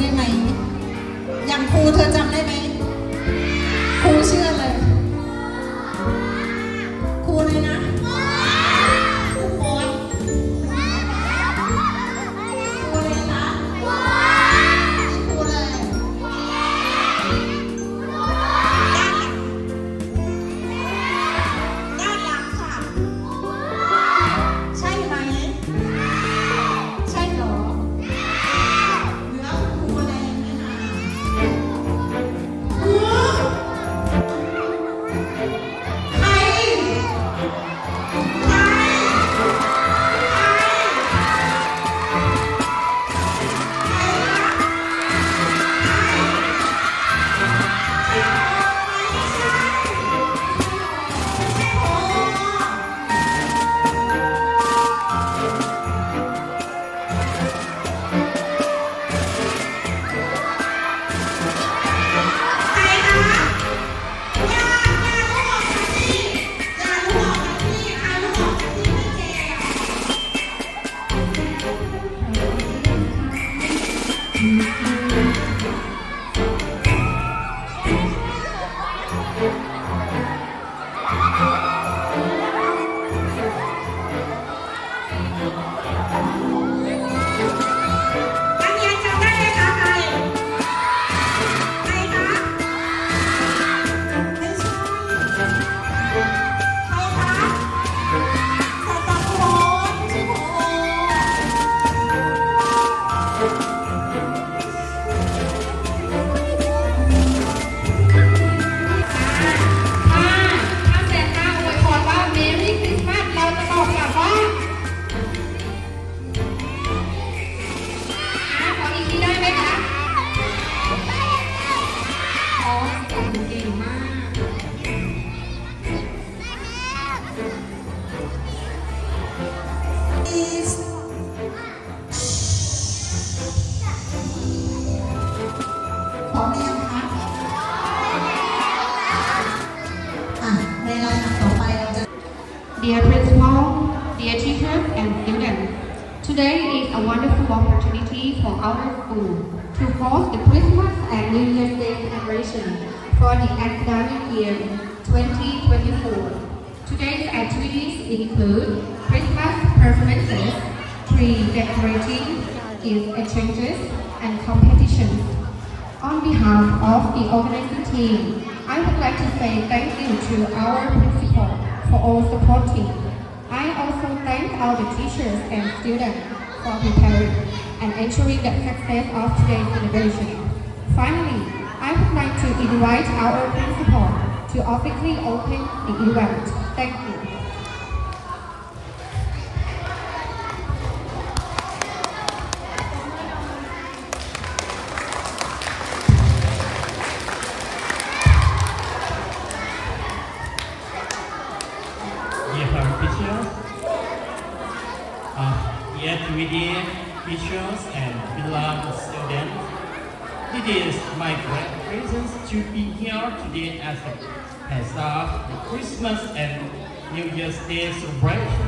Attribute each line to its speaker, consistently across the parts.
Speaker 1: ได้ไหมอย่างครูเธอจำได้ไหมครูเชื่อเลย
Speaker 2: session for the academic year 2024. Today's activities include Christmas performances, tree decorating, gift exchanges, and competitions. On behalf of the organizing team, I would like to say thank you to our principal for all supporting. I also thank all the teachers and students for preparing and ensuring the success of today's celebration. Finally, I would like to invite our principal to officially open the event. Thank you.
Speaker 3: Yet we dear uh, teachers and beloved students, it is my great pleasure to be here today as a as of the Christmas and New Year's Day celebration.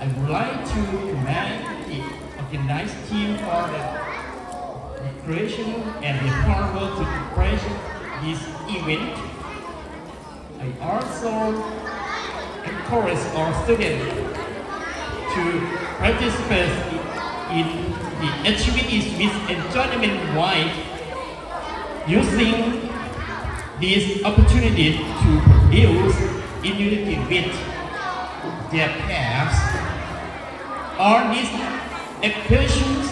Speaker 3: I would like to commend the organized team for the creation and the hard to create this event. I also encourage our students to participate in the activities with enjoyment wide using this opportunity to produce unity with their pairs. All these expressions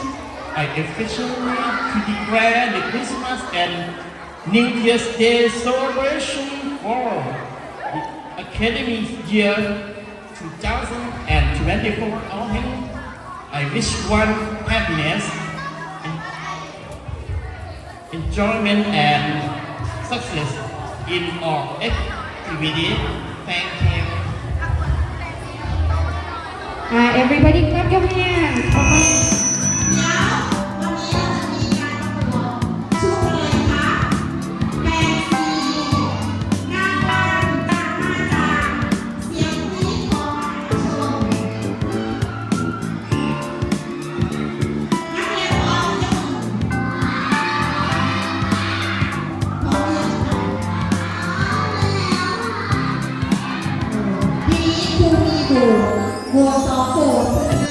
Speaker 3: are efficiently to declare the Christmas and New Year's Day celebration for the academic year 2024 only. I wish one happiness enjoyment, and success in all activity. Thank you.
Speaker 2: Uh, everybody clap your hands. 我烧豆